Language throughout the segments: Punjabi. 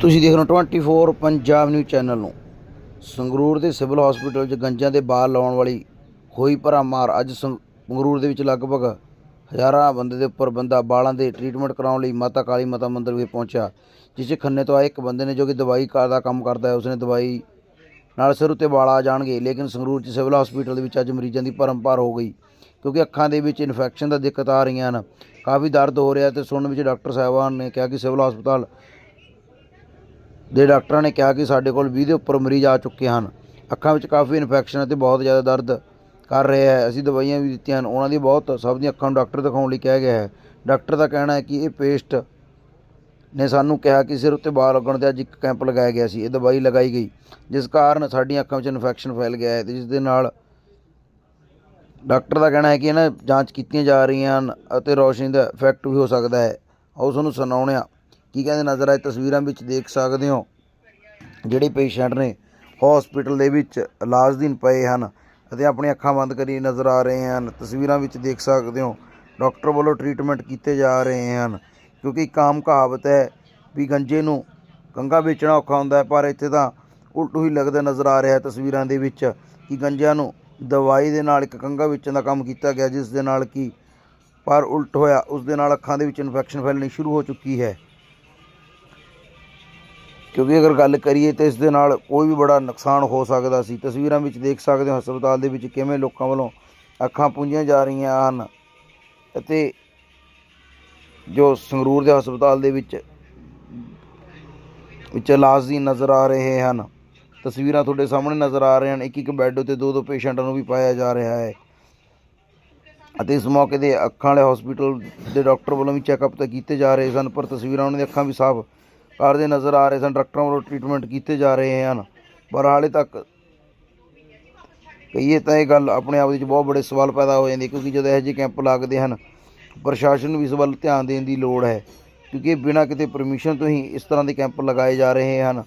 ਤੁਸੀਂ ਦੇਖ ਰਹੇ ਹੋ 24 ਪੰਜਾਬ ਨਿਊਜ਼ ਚੈਨਲ ਨੂੰ। ਸੰਗਰੂਰ ਦੇ ਸਿਵਲ ਹਸਪੀਟਲ 'ਚ ਗੰਜਾਂ ਦੇ ਬਾਲ ਲਾਉਣ ਵਾਲੀ ਹੋਈ ਭਰਾ ਮਾਰ ਅੱਜ ਸੰਗਰੂਰ ਦੇ ਵਿੱਚ ਲਗਭਗ ਹਜ਼ਾਰਾਂ ਬੰਦੇ ਦੇ ਉੱਪਰ ਬੰਦਾ ਬਾਲਾਂ ਦੇ ਟ੍ਰੀਟਮੈਂਟ ਕਰਾਉਣ ਲਈ ਮਾਤਾ ਕਾਲੀ ਮਾਤਾ ਮੰਦਿਰ ਵਿਖੇ ਪਹੁੰਚਿਆ, ਜਿਸ 'ਚ ਖੰਨੇ ਤੋਂ ਆਏ ਇੱਕ ਬੰਦੇ ਨੇ ਜੋ ਕਿ ਦਵਾਈ ਕਾਰ ਦਾ ਕੰਮ ਕਰਦਾ ਹੈ, ਉਸਨੇ ਦਵਾਈ ਨਾਲ ਸਿਰ ਉੱਤੇ ਵਾਲ ਆ ਜਾਣਗੇ। ਲੇਕਿਨ ਸੰਗਰੂਰ 'ਚ ਸਿਵਲ ਹਸਪੀਟਲ ਦੇ ਵਿੱਚ ਅੱਜ ਮਰੀਜ਼ਾਂ ਦੀ ਭਰਮਪਾਰ ਹੋ ਗਈ, ਕਿਉਂਕਿ ਅੱਖਾਂ ਦੇ ਵਿੱਚ ਇਨਫੈਕਸ਼ਨ ਦਾ ਦਿੱਕਤ ਆ ਰਹੀਆਂ ਹਨ। ਕਾਫੀ ਦਰਦ ਹੋ ਰਿਹਾ ਤੇ ਸੁਣਨ ਵਿੱਚ ਡਾਕਟਰ ਸਾਹਿਬਾਨ ਨੇ ਕਿਹਾ ਕਿ ਸਿਵਲ ਹਸਪਤਾਲ ਦੇ ਡਾਕਟਰਾਂ ਨੇ ਕਿਹਾ ਕਿ ਸਾਡੇ ਕੋਲ 20 ਦੇ ਉੱਪਰ ਮਰੀਜ਼ ਆ ਚੁੱਕੇ ਹਨ। ਅੱਖਾਂ ਵਿੱਚ ਕਾਫੀ ਇਨਫੈਕਸ਼ਨ ਅਤੇ ਬਹੁਤ ਜ਼ਿਆਦਾ ਦਰਦ ਕਰ ਰਿਹਾ ਹੈ। ਅਸੀਂ ਦਵਾਈਆਂ ਵੀ ਦਿੱਤੀਆਂ ਹਨ। ਉਹਨਾਂ ਦੀ ਬਹੁਤ ਸਭ ਦੀਆਂ ਅੱਖਾਂ ਨੂੰ ਡਾਕਟਰ ਦਿਖਾਉਣ ਲਈ ਕਿਹਾ ਗਿਆ ਹੈ। ਡਾਕਟਰ ਦਾ ਕਹਿਣਾ ਹੈ ਕਿ ਇਹ ਪੇਸਟ ਨੇ ਸਾਨੂੰ ਕਿਹਾ ਕਿ ਸਿਰ ਉੱਤੇ ਬਾਲ ਲੱਗਣ ਤੇ ਅੱਜ ਇੱਕ ਕੈਂਪ ਲਗਾਇਆ ਗਿਆ ਸੀ। ਇਹ ਦਵਾਈ ਲਗਾਈ ਗਈ, ਜਿਸ ਕਾਰਨ ਸਾਡੀਆਂ ਅੱਖਾਂ ਵਿੱਚ ਇਨਫੈਕਸ਼ਨ ਫੈਲ ਗਿਆ ਹੈ ਤੇ ਜਿਸ ਦੇ ਨਾਲ ਡਾਕਟਰ ਦਾ ਕਹਿਣਾ ਹੈ ਕਿ ਇਹਨਾਂ ਜਾਂਚ ਕੀਤੀਆਂ ਜਾ ਰਹੀਆਂ ਹਨ ਅਤੇ ਰੋਸ਼ਨੀ ਦਾ ਇਫੈਕਟ ਵੀ ਹੋ ਸਕਦਾ ਹੈ। ਆਓ ਤੁਹਾਨੂੰ ਸੁਣਾਉਂਦੇ ਹਾਂ। ਕੀ ਕਹਿੰਦੇ ਨਜ਼ਰ ਆਏ ਤਸਵੀਰਾਂ ਵਿੱਚ ਦੇਖ ਸਕਦੇ ਹੋ, ਜਿਹੜੇ ਪੇਸ਼ੈਂਟ ਨੇ ਹਸਪੀਟਲ ਦੇ ਵਿੱਚ ਇਲਾਜ ਦਿਨ ਪਏ ਹਨ ਅਤੇ ਆਪਣੀਆਂ ਅੱਖਾਂ ਬੰਦ ਕਰੀ ਨਜ਼ਰ ਆ ਰਹੇ ਹਨ। ਤਸਵੀਰਾਂ ਵਿੱਚ ਦੇਖ ਸਕਦੇ ਹੋ, ਡਾਕਟਰ ਵੱਲੋਂ ਟ੍ਰੀਟਮੈਂਟ ਕੀਤੇ ਜਾ ਰਹੇ ਹਨ ਕਿਉਂਕਿ ਇੱਕ ਆਮ ਕਹਾਵਤ ਹੈ ਵੀ ਗੰਜੇ ਨੂੰ ਕੰਗਾ ਵੇਚਣਾ ਔਖਾ ਹੁੰਦਾ ਹੈ, ਪਰ ਇੱਥੇ ਤਾਂ ਉਲਟੂ ਹੀ ਲੱਗਦਾ ਨਜ਼ਰ ਆ ਰਿਹਾ ਹੈ ਤਸਵੀਰਾਂ ਦੇ ਵਿੱਚ ਕਿ ਗੰਜਿਆਂ ਨੂੰ ਦਵਾਈ ਦੇ ਨਾਲ ਇੱਕ ਕੰਗਾ ਵੇਚਣ ਦਾ ਕੰਮ ਕੀਤਾ ਗਿਆ, ਜਿਸ ਦੇ ਨਾਲ ਕਿ ਪਰ ਉਲਟ ਹੋਇਆ, ਉਸ ਦੇ ਨਾਲ ਅੱਖਾਂ ਦੇ ਵਿੱਚ ਇਨਫੈਕਸ਼ਨ ਫੈਲਣੀ ਸ਼ੁਰੂ ਹੋ ਚੁੱਕੀ ਹੈ। ਕਿਉਂਕਿ ਅਗਰ ਗੱਲ ਕਰੀਏ ਤਾਂ ਇਸ ਦੇ ਨਾਲ ਕੋਈ ਵੀ ਬੜਾ ਨੁਕਸਾਨ ਹੋ ਸਕਦਾ ਸੀ। ਤਸਵੀਰਾਂ ਵਿੱਚ ਦੇਖ ਸਕਦੇ ਹੋ ਹਸਪਤਾਲ ਦੇ ਵਿੱਚ ਕਿਵੇਂ ਲੋਕਾਂ ਵੱਲੋਂ ਅੱਖਾਂ ਪੂੰਝੀਆਂ ਜਾ ਰਹੀਆਂ ਹਨ ਅਤੇ ਜੋ ਸੰਗਰੂਰ ਦੇ ਹਸਪਤਾਲ ਦੇ ਵਿੱਚ ਵਿੱਚ ਇਲਾਜ ਦੀ ਨਜ਼ਰ ਆ ਰਹੇ ਹਨ। ਤਸਵੀਰਾਂ ਤੁਹਾਡੇ ਸਾਹਮਣੇ ਨਜ਼ਰ ਆ ਰਹੇ ਹਨ। ਇੱਕ ਇੱਕ ਬੈੱਡ ਉੱਤੇ ਦੋ ਦੋ ਪੇਸ਼ੈਂਟਾਂ ਨੂੰ ਵੀ ਪਾਇਆ ਜਾ ਰਿਹਾ ਹੈ ਅਤੇ ਇਸ ਮੌਕੇ ਦੇ ਅੱਖਾਂ ਵਾਲੇ ਹਸਪੀਟਲ ਦੇ ਡਾਕਟਰ ਵੱਲੋਂ ਵੀ ਚੈੱਕਅਪ ਤਾਂ ਕੀਤੇ ਜਾ ਰਹੇ ਸਨ, ਪਰ ਤਸਵੀਰਾਂ ਉਹਨਾਂ ਦੀਆਂ ਅੱਖਾਂ ਵੀ ਸਾਫ਼ ਕਰਦੇ ਨਜ਼ਰ ਆ ਰਹੇ ਸਨ, ਡਾਕਟਰਾਂ ਵੱਲੋਂ ਟ੍ਰੀਟਮੈਂਟ ਕੀਤੇ ਜਾ ਰਹੇ ਹਨ। ਪਰ ਹਾਲੇ ਤੱਕ ਕਹੀਏ ਤਾਂ ਇਹ ਗੱਲ ਆਪਣੇ ਆਪ ਵਿੱਚ ਬਹੁਤ ਬੜੇ ਸਵਾਲ ਪੈਦਾ ਹੋ ਜਾਂਦੇ, ਕਿਉਂਕਿ ਜਦੋਂ ਇਹੋ ਜਿਹੇ ਕੈਂਪ ਲੱਗਦੇ ਹਨ, ਪ੍ਰਸ਼ਾਸਨ ਨੂੰ ਵੀ ਇਸ ਵੱਲ ਧਿਆਨ ਦੇਣ ਦੀ ਲੋੜ ਹੈ। ਕਿਉਂਕਿ ਬਿਨਾਂ ਕਿਤੇ ਪਰਮਿਸ਼ਨ ਤੋਂ ਹੀ ਇਸ ਤਰ੍ਹਾਂ ਦੇ ਕੈਂਪ ਲਗਾਏ ਜਾ ਰਹੇ ਹਨ।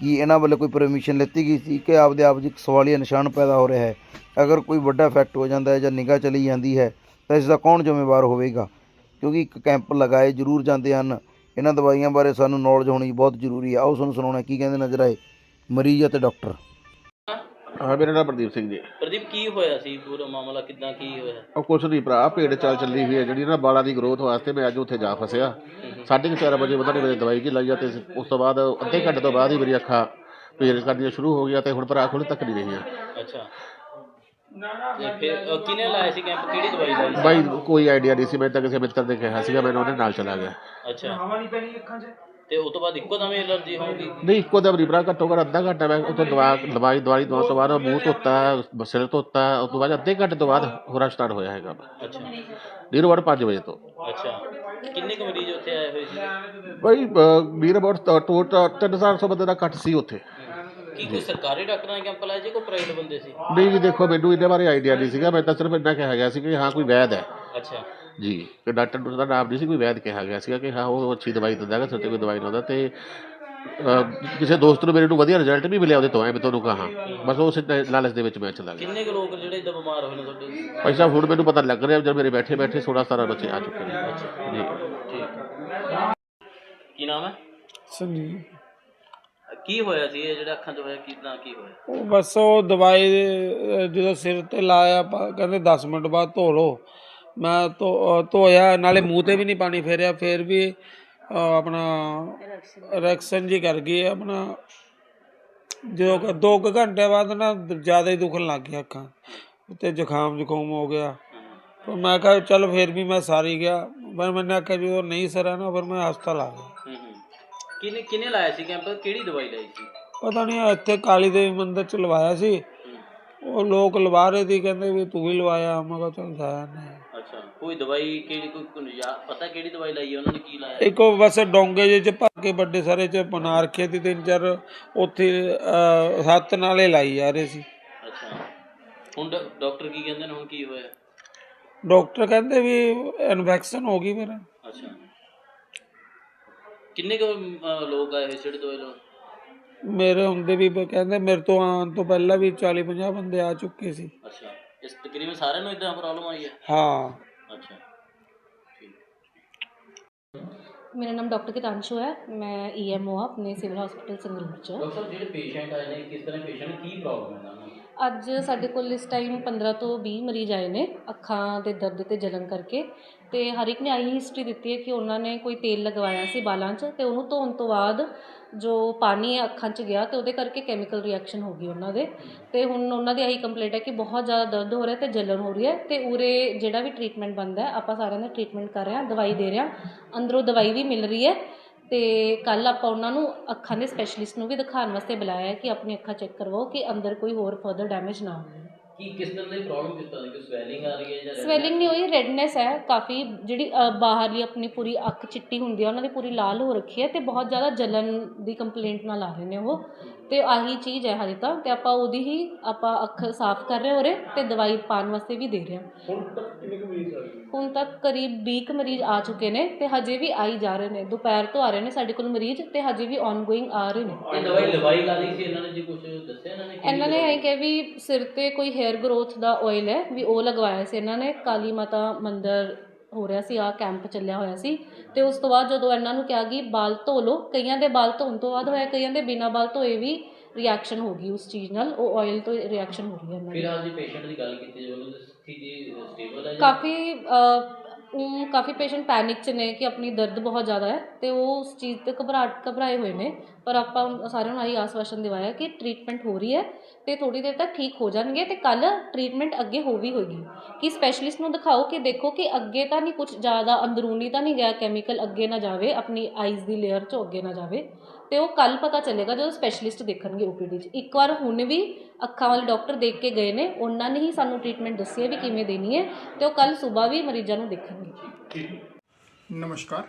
ਕਿ ਇਹਨਾਂ ਵੱਲੋਂ ਕੋਈ ਪਰਮਿਸ਼ਨ ਲਿੱਤੀ ਗਈ ਸੀ ਕਿ ਆਪਦੇ ਆਪ 'ਚ ਇੱਕ ਸਵਾਲੀਆ ਨਿਸ਼ਾਨ ਪੈਦਾ ਹੋ ਰਿਹਾ ਹੈ? ਅਗਰ ਕੋਈ ਵੱਡਾ ਇਫੈਕਟ ਹੋ ਜਾਂਦਾ ਹੈ ਜਾਂ ਨਿਗਾਹ ਚਲੀ ਜਾਂਦੀ ਹੈ, ਤਾਂ ਇਸ ਦਾ ਕੌਣ ਜ਼ਿੰਮੇਵਾਰ ਹੋਵੇਗਾ? ਕਿਉਂਕਿ ਇੱਕ ਕੈਂਪ ਲਗਾਏ ਜ਼ਰੂਰ ਜਾਂਦੇ ਹਨ। ਇਹਨਾਂ ਦਵਾਈਆਂ ਬਾਰੇ ਸਾਨੂੰ ਨੌਲੇਜ ਹੋਣੀ ਬਹੁਤ ਜ਼ਰੂਰੀ ਹੈ ਆਓ ਤੁਹਾਨੂੰ ਸੁਣਾਉਣਾ ਕੀ ਕਹਿੰਦੇ ਨਜ਼ਰ ਆਏ। ਮਰੀਜ਼ ਅਤੇ ਡਾਕਟਰ ਹਾਂ ਮੇਰਾ ਨਾਮ ਪ੍ਰਦੀਪ ਸਿੰਘ ਜੀ। ਪ੍ਰਦੀਪ ਕੀ ਹੋਇਆ ਸੀ? ਪੂਰਾ ਮਾਮਲਾ ਕਿਦਾਂ ਕੀ ਹੋਇਆ? ਉਹ ਕੁਛ ਨਹੀਂ ਭਰਾ ਭੇਡ ਚਾਲ ਚੱਲੀ ਹੋਈ ਹੈ ਜਿਹੜੀ ਨਾ ਬਾਲਾਂ ਦੀ ਗਰੋਥ ਵਾਸਤੇ ਮੈਂ ਅੱਜ ਉੱਥੇ ਜਾ ਫਸਿਆ। ਸਾਢੇ ਕੁ ਚਾਰ ਵਜੇ ਉਹਨਾਂ ਨੇ ਮੇਰੇ ਦਵਾਈ ਜੀ ਲਾਈ ਆ ਤੇ ਉਸ ਤੋਂ ਬਾਅਦ ਅੱਧੇ ਘੰਟੇ ਤੋਂ ਬਾਅਦ ਹੀ ਮੇਰੀ ਅੱਖਾਂ ਪੀੜ ਕਰਨੀਆਂ ਸ਼ੁਰੂ ਹੋ ਗਈਆਂ ਤੇ ਹੁਣ ਭਰਾ ਖੁੱਲ੍ਹ ਤੱਕ ਨਹੀਂ ਰਹੀਆਂ। ਅੱਛਾ। ਤੇ ਫਿਰ ਅਹ, ਕਿਹਨੇ ਲਾਇਆ ਸੀ ਕੈਂਪ? ਕਿਹੜੀ ਦਵਾਈ ਲਾਈ ਸੀ? ਬਾਈ ਕੋਈ ਆਈਡੀਆ ਨਹੀਂ ਸੀ ਮੈਂ ਤਾਂ ਕਿਸੇ ਮਿੱਤਰ ਨੇ ਕਿਹਾ ਸੀਗਾ ਮੈਨੂੰ ਉਹਦੇ ਨਾਲ ਚਲਾ ਗਿਆ। ਅੱਛਾ। ਹਵਾ ਨਹੀਂ ਪੈਣੀ ਅੱਖਾਂ 'ਚ। ਤੇ ਉਸ ਤੋਂ ਬਾਅਦ ਇੱਕੋ ਦਮ ਐਲਰਜੀ ਹੋਊਗੀ? ਨਹੀਂ ਇੱਕੋ ਦਮ ਨਹੀਂ ਭਰਾ ਘੱਟੋ ਘੱਟ ਅੱਧਾ ਘੰਟਾ ਮੈਂ ਉੱਥੇ ਦਵਾ ਦਵਾਈ ਦਵਾਈ ਦਵਾਉਣ ਤੋਂ ਬਾਅਦ ਮੂੰਹ ਧੋਤਾ ਸਿਰ ਧੋਤਾ ਉਸ ਤੋਂ ਬਾਅਦ ਅੱਧੇ ਘੰਟੇ ਤੋਂ ਬਾਅਦ ਹੋਰਾ ਸਟਾਰਟ ਹੋਇਆ ਹੈਗਾ। ਅੱਛਾ। ਨੀਰ ਵੜ 5 ਵਜੇ ਤੋਂ। ਅੱਛਾ। ਕਿੰਨੇ ਕੁ ਮਰੀਜ਼ ਉੱਥੇ ਆਏ ਹੋਏ ਸੀ ਬਾਈ ਨੀਰ ਵੜ ਟੋਟਲ 300 ਬੰਦੇ ਦਾ ਇਕੱਠ ਸੀ ਉੱਥੇ। ਕੀ ਕੋਈ ਸਰਕਾਰੀ ਡਾਕਟਰਾਂ ਦਾ ਕੈਂਪ ਲਾਇਆ ਜੀ ਕੋਈ ਪ੍ਰਾਈਵੇਟ ਬੰਦੇ ਸੀ? ਨਹੀਂ ਜੀ ਦੇਖੋ ਮੈਨੂੰ ਇਹਦੇ ਬਾਰੇ ਆਈਡੀਆ ਨਹੀਂ ਸੀਗਾ। ਮੈਂ ਤਾਂ ਸਿਰਫ ਇੰਨਾ ਕਿਹਾ ਗਿਆ ਸੀ ਕਿ ਹਾਂ ਕੋਈ ਵੈਦ ਹੈ। ਅੱਛਾ। ਜੀ ਕਿ ਡਾਕਟਰ ਨੂੰ ਦਾ ਨਾਮ ਨਹੀਂ ਸੀ ਕੋਈ ਵੈਦ ਕਿਹਾ ਗਿਆ ਸੀਗਾ ਕਿ ਹਾਂ ਉਹ ਅੱਛੀ ਦਵਾਈ ਦਿੰਦਾ ਹੈ ਸੱਤੇ ਕੋਈ ਦਵਾਈ ਲਾਉਂਦਾ ਤੇ ਅਹ, ਕਿਸੇ ਦੋਸਤ ਨੂੰ ਮੇਰੇ ਨੂੰ ਵਧੀਆ ਰਿਜ਼ਲਟ ਵੀ ਮਿਲਿਆ ਉਹਦੇ ਤੋਂ ਐ ਮੈਂ ਤੁਹਾਨੂੰ ਕਹਾਂ। ਬਸ ਉਸ ਲਾਲਚ ਦੇ ਵਿੱਚ ਮੈਂ ਚਲਾ ਗਿਆ। ਕਿੰਨੇ ਕੁ ਲੋਕ ਜਿਹੜੇ ਇਦਾਂ ਬਿਮਾਰ ਹੋਏ ਨੇ ਤੁਹਾਡੇ? ਭਾਈ ਸਾਹਿਬ ਹੁਣ ਮੈਨੂੰ ਪਤਾ ਲੱਗ ਰਿਹਾ ਜਦ ਮੇਰੇ ਬੈਠੇ ਬੈਠੇ 16 17 ਬੱਚੇ ਆ ਚੁੱਕੇ ਨੇ। ਜੀ। ਠੀਕ। ਕੀ ਨਾਮ ਹੈ? ਸੰਜੀਵ ਕੀ ਹੋਇਆ ਸੀ? ਇਹ ਜਿਹੜਾ ਅੱਖਾਂ 'ਚ ਹੋਇਆ ਕਿਦਾਂ ਕੀ ਹੋਇਆ? ਉਹ ਬਸ ਉਹ ਦਵਾਈ ਅਹ, ਜਦੋਂ ਸਿਰ ਤੇ ਲਾਇਆ ਪਾ- ਕਹਿੰਦੇ 10 ਮਿੰਟ ਬਾਅਦ ਧੋ ਲਓ। ਮੈਂ ਧੋ ਅਹ, ਧੋਇਆ ਨਾਲੇ ਮੂੰਹ ਤੇ ਵੀ ਨਹੀਂ ਪਾਣੀ ਫੇਰਿਆ ਫੇਰ ਵੀ ਅਹ, ਆਪਣਾ ਰੈਕਸ਼ਨ ਜੀ ਕਰ ਗਈ ਆਪਣਾ ਜੋ ਕਿ ਦੋ ਕੁ ਘੰਟੇ ਬਾਅਦ ਨਾ ਜ਼ਿਆਦਾ ਹੀ ਦੁਖਣ ਲੱਗ ਗਿਆ ਅੱਖਾਂ। ਤੇ ਜ਼ੁਕਾਮ ਜ਼ੁਕਾਮ ਹੋ ਗਿਆ। ਪਰ ਮੈਂ ਕਿਹਾ ਚੱਲ ਫੇਰ ਵੀ ਮੈਂ ਸਾਰੀ ਗਿਆ। ਪਰ ਮੈਨੇ ਆਖਿਆ ਜਦੋਂ ਨਹੀਂ ਸਰਿਆ ਨਾ ਫਿਰ ਮੈਂ ਹਸਪਤਾਲ ਆ ਗਿਆ। ਕਿਹਨੇ ਕਿਹਨੇ ਲਾਇਆ ਸੀ ਕੈਂਪ? ਕਿਹੜੀ ਦਵਾਈ ਲਾਈ ਸੀ? ਪਤਾ ਨਹੀਂ ਇੱਥੇ ਕਾਲੀ ਦੇਵੀ ਮੰਦਿਰ ਚ ਲਵਾਇਆ ਸੀ। ਉਹ ਲੋਕ ਲਵਾ ਰਹੇ ਸੀ ਕਹਿੰਦੇ ਵੀ ਤੂੰ ਵੀ ਲਵਾਇਆ। ਮੈਂ ਕਿਹਾ ਚੱਲ ਨਹੀਂ ਅੱਛਾ ਕੋਈ ਦਵਾਈ ਕਿਹੜੀ ਕੋਈ ਯਾ- ਪਤਾ ਕਿਹੜੀ ਦਵਾਈ ਲਾਈ ਹੈ? ਉਹਨਾਂ ਨੇ ਕੀ ਲਾਇਆ? ਇੱਕ ਬਸ ਡੋਂਗੇ ਜਿਹੇ ਚ ਭਰ ਕੇ ਵੱਡੇ ਸਾਰੇ ਚ ਬਣਾ ਰੱਖੇ ਸੀ ਤਿੰਨ ਚਾਰ ਉੱਥੇ ਸੱਤ ਨਾਲੇ ਲਾਈ ਜਾ ਰਹੇ ਸੀ। ਅੱਛਾ। ਹੁਣ ਡਾ- ਡਾਕਟਰ ਕੀ ਕਹਿੰਦੇ ਨੇ? ਹੁਣ ਕੀ ਹੋਇਆ? ਡਾਕਟਰ ਕਹਿੰਦੇ ਵੀ ਇਨਫੈਕਸ਼ਨ ਹੋ ਗਈ ਮੇਰਾ। ਅੱਛਾ। ਕਿੰਨੇ ਕੁ ਅਹ, ਲੋਕ ਆਏ ਹੋਏ ਜਿਹੜੇ ਦਵਾਈ ਲਾਉਣ ਮੇਰੇ ਹੁੰਦੇ ਵੀ ਬ- ਕਹਿੰਦੇ ਮੇਰੇ ਤੋਂ ਆਉਣ ਤੋਂ ਪਹਿਲਾਂ ਵੀ 40 50 ਬੰਦੇ ਆ ਚੁੱਕੇ ਸੀ। ਅੱਛਾ। ਇਸ ਤਕਰੀਬਨ ਸਾਰਿਆਂ ਨੂੰ ਇਦਾਂ ਪ੍ਰੋਬਲਮ ਆਈ ਹੈ? ਹਾਂ। ਅੱਛਾ। ਠੀਕ। ਮੇਰਾ ਨਾਮ ਡਾਕਟਰ ਕਿਤਾਂਸ਼ੂ ਹੈ। ਮੈਂ ਈਐਮਓ ਆ ਆਪਣੇ ਸਿਵਲ ਹਸਪੀਟਲ ਸੰਗਰੂਰ ਚ। ਡਾਕਟਰ ਸਾਹਿਬ ਜਿਹੜੇ ਪੇਸ਼ੈਂਟ ਆਏ ਨੇ ਕਿਸ ਤਰ੍ਹਾਂ ਪੇਸ਼ੈਂਟ ਕੀ ਪ੍ਰੋਬਲਮ ਹੈ ਉਹਨਾਂ ਨੂੰ? ਅੱਜ ਸਾਡੇ ਕੋਲ ਇਸ ਟਾਈਮ 15 ਤੋਂ ਵੀਹ ਮਰੀਜ਼ ਆਏ ਨੇ, ਅੱਖਾਂ ਦੇ ਦਰਦ ਤੇ ਜਲਨ ਕਰਕੇ ਅਤੇ ਹਰ ਇੱਕ ਨੇ ਆਹੀ ਹਿਸਟਰੀ ਦਿੱਤੀ ਹੈ ਕਿ ਉਹਨਾਂ ਨੇ ਕੋਈ ਤੇਲ ਲਗਵਾਇਆ ਸੀ ਬਾਲਾਂ 'ਚ ਅਤੇ ਉਹਨੂੰ ਧੋਣ ਤੋਂ ਬਾਅਦ ਜੋ ਪਾਣੀ ਹੈ ਅੱਖਾਂ 'ਚ ਗਿਆ ਅਤੇ ਉਹਦੇ ਕਰਕੇ ਕੈਮੀਕਲ ਰਿਐਕਸ਼ਨ ਹੋ ਗਈ ਉਹਨਾਂ ਦੇ ਅਤੇ ਹੁਣ ਉਹਨਾਂ ਦੀ ਇਹੀ ਕੰਪਲੇਂਟ ਹੈ ਕਿ ਬਹੁਤ ਜ਼ਿਆਦਾ ਦਰਦ ਹੋ ਰਿਹਾ ਅਤੇ ਜਲਨ ਹੋ ਰਹੀ ਹੈ ਅਤੇ ਉਰੇ ਜਿਹੜਾ ਵੀ ਟਰੀਟਮੈਂਟ ਬਣਦਾ ਆਪਾਂ ਸਾਰਿਆਂ ਦਾ ਟਰੀਟਮੈਂਟ ਕਰ ਰਹੇ ਹਾਂ, ਦਵਾਈ ਦੇ ਰਹੇ ਹਾਂ, ਅੰਦਰੋਂ ਦਵਾਈ ਵੀ ਮਿਲ ਰਹੀ ਹੈ ਤੇ ਕੱਲ ਆਪਾਂ ਉਹਨਾਂ ਨੂੰ ਅੱਖਾਂ ਦੇ ਸਪੈਸ਼ਲਿਸਟ ਨੂੰ ਵੀ ਦਿਖਾਉਣ ਵਾਸਤੇ ਬੁਲਾਇਆ ਹੈ ਕਿ ਆਪਣੀ ਅੱਖਾਂ ਚੈੱਕ ਕਰਵਾਓ ਕਿ ਅੰਦਰ ਕੋਈ ਹੋਰ ਫਰਦਰ ਡੈਮੇਜ ਨਾ ਹੋਵੇ। ਕੀ ਕਿਸ ਤਰ੍ਹਾਂ ਦੀ ਪ੍ਰੋਬਲਮ ਕਿਸ ਤਰ੍ਹਾਂ ਦੀ ਕੋਈ ਸਵੈਲਿੰਗ ਆ ਰਹੀ ਹੈ ਜਾਂ ਸਵੈਲਿੰਗ ਨਹੀਂ ਹੋਈ ਰੈਡਨੈਸ ਹੈ। ਕਾਫੀ ਜਿਹੜੀ ਅ, ਬਾਹਰਲੀ ਆਪਣੀ ਪੂਰੀ ਅੱਖ ਚਿੱਟੀ ਹੁੰਦੀ ਹੈ ਉਹਨਾਂ ਦੀ ਪੂਰੀ ਲਾਲ ਹੋ ਰੱਖੀ ਹੈ ਤੇ ਬਹੁਤ ਜ਼ਿਆਦਾ ਜਲਨ ਦੀ ਕੰਪਲੇਂਟ ਨਾਲ ਆ ਰਹੇ ਨੇ ਉਹ। ਤੇ ਆਹੀ ਚੀਜ਼ ਹੈ ਹਜੇ ਤਾਂ ਤੇ ਆਪਾਂ ਉਹਦੀ ਹੀ ਆਪਾਂ ਅੱਖ ਸਾਫ਼ ਕਰ ਰਹੇ ਹਾਂ ਉਰੇ ਤੇ ਦਵਾਈ ਪਾਉਣ ਵਾਸਤੇ ਵੀ ਦੇ ਰਹੇ ਹਾਂ। ਹੁਣ ਤੱਕ ਕਿੰਨੇ ਕੁ ਮਰੀਜ਼ ਆ ਗਏ? ਹੁਣ ਤੱਕ ਕਰੀਬ 20 ਕੁ ਮਰੀਜ਼ ਆ ਚੁੱਕੇ ਨੇ ਤੇ ਹਜੇ ਵੀ ਆਈ ਜਾ ਰਹੇ ਨੇ। ਦੁਪਹਿਰ ਤੋਂ ਆ ਰਹੇ ਨੇ ਸਾਡੇ ਕੋਲ ਮਰੀਜ਼ ਤੇ ਹਜੇ ਵੀ ਆਨਗੋਇੰਗ ਆ ਰਹੇ ਨੇ। ਇਹ ਦਵਾਈ ਲਵਾਈ ਲਾ ਲਈ ਸੀ ਇਹਨਾਂ ਨੇ ਜੀ ਕੁਝ ਦੱਸਿਆ ਇਹਨਾਂ ਨੇ? ਇਹਨਾਂ ਨੇ ਇਹ ਕਿਹਾ ਵੀ ਸਿਰ ਤੇ ਕੋਈ ਹੇਅਰ ਗਰੋਥ ਦਾ ਆਇਲ ਹੈ ਵੀ ਉਹ ਲਗਵਾਇਆ ਸੀ ਇਹਨਾਂ ਨੇ ਕਾਲੀ ਮਾਤਾ ਮੰਦਿਰ ਹੋ ਰਿਹਾ ਸੀ ਆ ਕੈਂਪ ਚੱਲਿਆ ਹੋਇਆ ਸੀ ਤੇ ਉਸ ਤੋਂ ਬਾਅਦ ਜਦੋਂ ਇਹਨਾਂ ਨੂੰ ਕਿਹਾ ਕਿ ਬਾਲ ਧੋ ਲਓ ਕਈਆਂ ਦੇ ਬਾਲ ਧੋਣ ਤੋਂ ਬਾਅਦ ਹੋਇਆ ਕਈਆਂ ਦੇ ਬਿਨਾਂ ਬਾਲ ਧੋਏ ਵੀ ਰਿਐਕਸ਼ਨ ਹੋ ਗਈ ਉਸ ਚੀਜ਼ ਨਾਲ ਉਹ ਆਇਲ ਤੋਂ ਰਿਐਕਸ਼ਨ ਹੋ ਰਹੀ ਹੈ ਇਹਨਾਂ ਦੀ। ਫਿਲਹਾਲ ਜੀ ਪੇਸ਼ੈਂਟ ਦੀ ਗੱਲ ਕੀਤੀ ਜਾਵੇ ਉਹਦੀ ਸਥਿਤੀ ਸਟੇਬਲ ਹੈ ਕਾਫੀ ਅ, ਕਾਫੀ ਪੇਸ਼ੈਂਟ ਪੈਨਿਕ ਚ ਨੇ ਕਿ ਆਪਣੀ ਦਰਦ ਬਹੁਤ ਜ਼ਿਆਦਾ ਹੈ ਅਤੇ ਉਹ ਉਸ ਚੀਜ਼ ਤੇ ਘਬਰਾਹਟ ਘਬਰਾਏ ਹੋਏ ਨੇ। ਪਰ ਆਪਾਂ ਸਾਰਿਆਂ ਨੂੰ ਆਹੀ ਆਸਵਾਸ਼ਨ ਦਿਵਾਇਆ ਕਿ ਟਰੀਟਮੈਂਟ ਹੋ ਰਹੀ ਹੈ ਅਤੇ ਥੋੜ੍ਹੀ ਦੇਰ ਤੱਕ ਠੀਕ ਹੋ ਜਾਣਗੇ ਅਤੇ ਕੱਲ੍ਹ ਟਰੀਟਮੈਂਟ ਅੱਗੇ ਹੋ ਵੀ ਹੋਏਗੀ। ਕਿ ਸਪੈਸ਼ਲਿਸਟ ਨੂੰ ਦਿਖਾਓ ਕਿ ਦੇਖੋ ਕਿ ਅੱਗੇ ਤਾਂ ਨਹੀਂ ਕੁਛ ਜ਼ਿਆਦਾ ਅੰਦਰੂਨੀ ਤਾਂ ਨਹੀਂ ਗਿਆ ਕੈਮੀਕਲ ਅੱਗੇ ਨਾ ਜਾਵੇ ਆਪਣੀ ਆਈਜ਼ ਦੀ ਲੇਅਰ 'ਚੋਂ ਅੱਗੇ ਨਾ ਜਾਵੇ। ਤੇ ਉਹ ਕੱਲ ਪਤਾ ਚੱਲੇਗਾ ਜਦੋਂ ਸਪੈਸ਼ਲਿਸਟ ਦੇਖਣਗੇ ਓਪੀਡੀ 'ਚ। ਇੱਕ ਵਾਰ ਹੁਣ ਵੀ ਅੱਖਾਂ ਵਾਲੇ ਡਾਕਟਰ ਦੇਖ ਕੇ ਗਏ ਨੇ, ਉਹਨਾਂ ਨੇ ਹੀ ਸਾਨੂੰ ਟ੍ਰੀਟਮੈਂਟ ਦੱਸੀ ਹੈ ਵੀ ਕਿਵੇਂ ਦੇਣੀ ਹੈ ਤੇ ਉਹ ਕੱਲ ਸਵੇਰ ਵੀ ਮਰੀਜ਼ਾਂ ਨੂੰ ਦੇਖਣਗੇ। ਨਮਸਕਾਰ,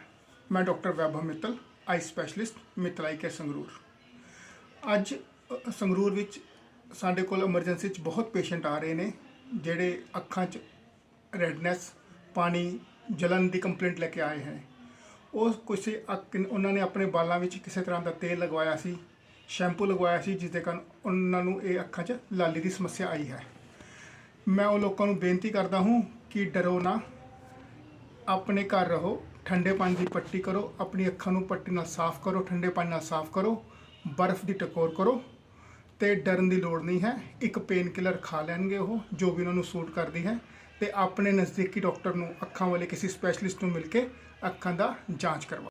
ਮੈਂ doctor Vaibhav Mittal, eye specialist Mittal eye care Sangrur. ਅੱਜ ਸੰਗਰੂਰ ਵਿੱਚ ਸਾਡੇ ਕੋਲ ਐਮਰਜੈਂਸੀ 'ਚ ਬਹੁਤ ਪੇਸ਼ੈਂਟ ਆ ਰਹੇ ਨੇ, ਜਿਹੜੇ ਅੱਖਾਂ 'ਚ ਰੈਡਨੈਸ ਪਾਣੀ ਜਲਨ ਦੀ ਕੰਪਲੇਂਟ ਲੈ ਕੇ ਆਏ ਹੈ ਉਹ ਕਿਸੇ ਅੱਖ ਉਹਨਾਂ ਨੇ ਆਪਣੇ ਬਾਲਾਂ ਵਿੱਚ ਕਿਸੇ ਤਰ੍ਹਾਂ ਦਾ ਤੇਲ ਲਗਵਾਇਆ ਸੀ, ਸ਼ੈਂਪੂ ਲਗਵਾਇਆ ਸੀ ਜਿਸ ਦੇ ਕਾਰਨ ਉਹਨਾਂ ਨੂੰ ਇਹ ਅੱਖਾਂ 'ਚ ਲਾਲੀ ਦੀ ਸਮੱਸਿਆ ਆਈ ਹੈ। ਮੈਂ ਉਹ ਲੋਕਾਂ ਨੂੰ ਬੇਨਤੀ ਕਰਦਾ ਹਾਂ ਕਿ ਡਰੋ ਨਾ। ਆਪਣੇ ਘਰ ਰਹੋ, ਠੰਡੇ ਪਾਣੀ ਦੀ ਪੱਟੀ ਕਰੋ, ਆਪਣੀ ਅੱਖਾਂ ਨੂੰ ਪੱਟੀ ਨਾਲ ਸਾਫ਼ ਕਰੋ, ਠੰਡੇ ਪਾਣੀ ਨਾਲ ਸਾਫ਼ ਕਰੋ, ਬਰਫ਼ ਦੀ ਟਕੋਰ ਕਰੋ। ਤੇ ਡਰਨ ਦੀ ਲੋੜ ਨਹੀਂ ਹੈ, ਇੱਕ ਪੇਨ ਕਿਲਰ ਖਾ ਲੈਣਗੇ ਉਹ, ਜੋ ਵੀ ਉਹਨਾਂ ਨੂੰ ਸੂਟ ਕਰਦੀ ਹੈ। ਤੇ ਆਪਣੇ ਨਜ਼ਦੀਕੀ ਡਾਕਟਰ ਨੂੰ, ਅੱਖਾਂ ਵਾਲੇ ਕਿਸੇ ਸਪੈਸ਼ਲਿਸਟ ਨੂੰ ਮਿਲ ਕੇ ਅੱਖਾਂ ਦਾ ਜਾਂਚ ਕਰਵਾ